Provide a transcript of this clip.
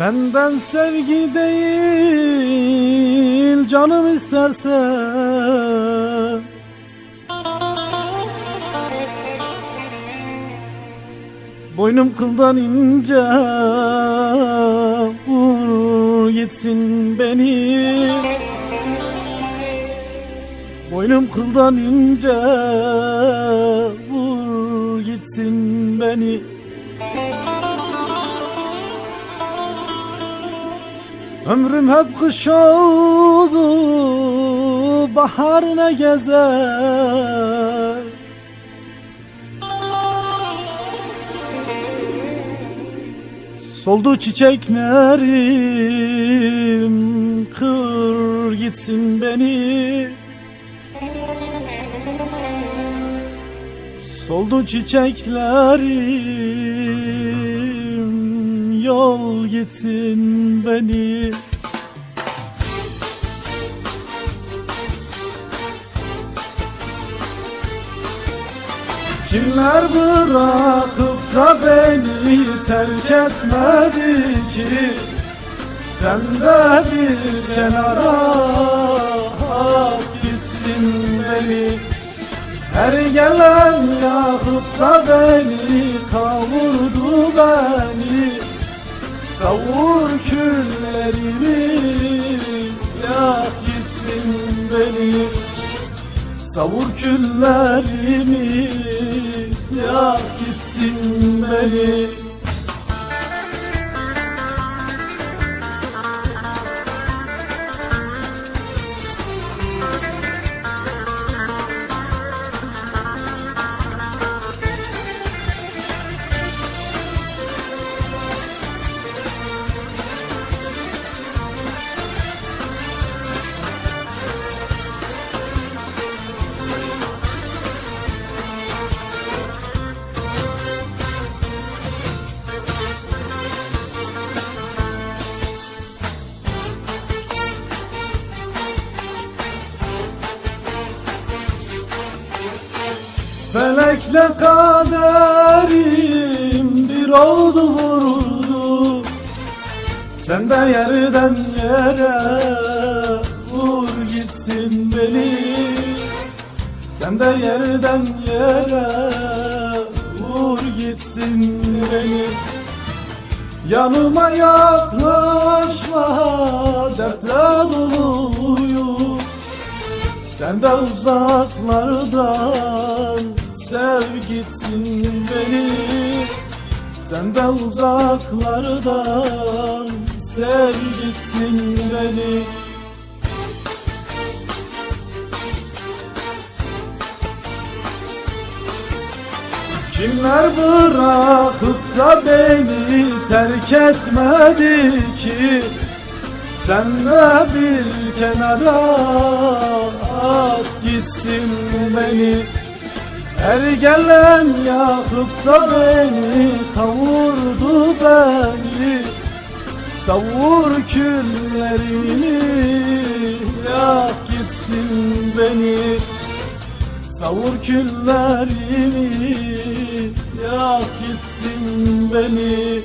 Benden sevgi değil canım isterse. Boynum kıldan ince vur gitsin beni. Boynum kıldan ince vur gitsin beni. Ömrüm hep kış oldu bahar ne gezer? Soldu çiçeklerim kır gitsin beni Soldu çiçeklerim yol gitsin beni. Kimler bırakıp da beni terk etmedi ki? Sen de bir kenara at gitsin beni. Her gelen da beni kavurdu beni. Savur küllerimi yak gitsin beni. Savur küllerimi yak gitsin beni Felekle kaderim bir oldu vurdu. Sen de yerden yere vur gitsin beni. Sen de yerden yere vur gitsin beni. Yanıma yaklaşma dertle doluyum. Sen de gitsin beni. Sen de uzaklardan sev gitsin beni. Kimler bırakıp da beni terk etmedi ki? Sen de bir kenara at gitsin beni Her gelen yakıp da beni kavurdu beni Savur küllerini yak gitsin beni. Savur küllerimi yak gitsin beni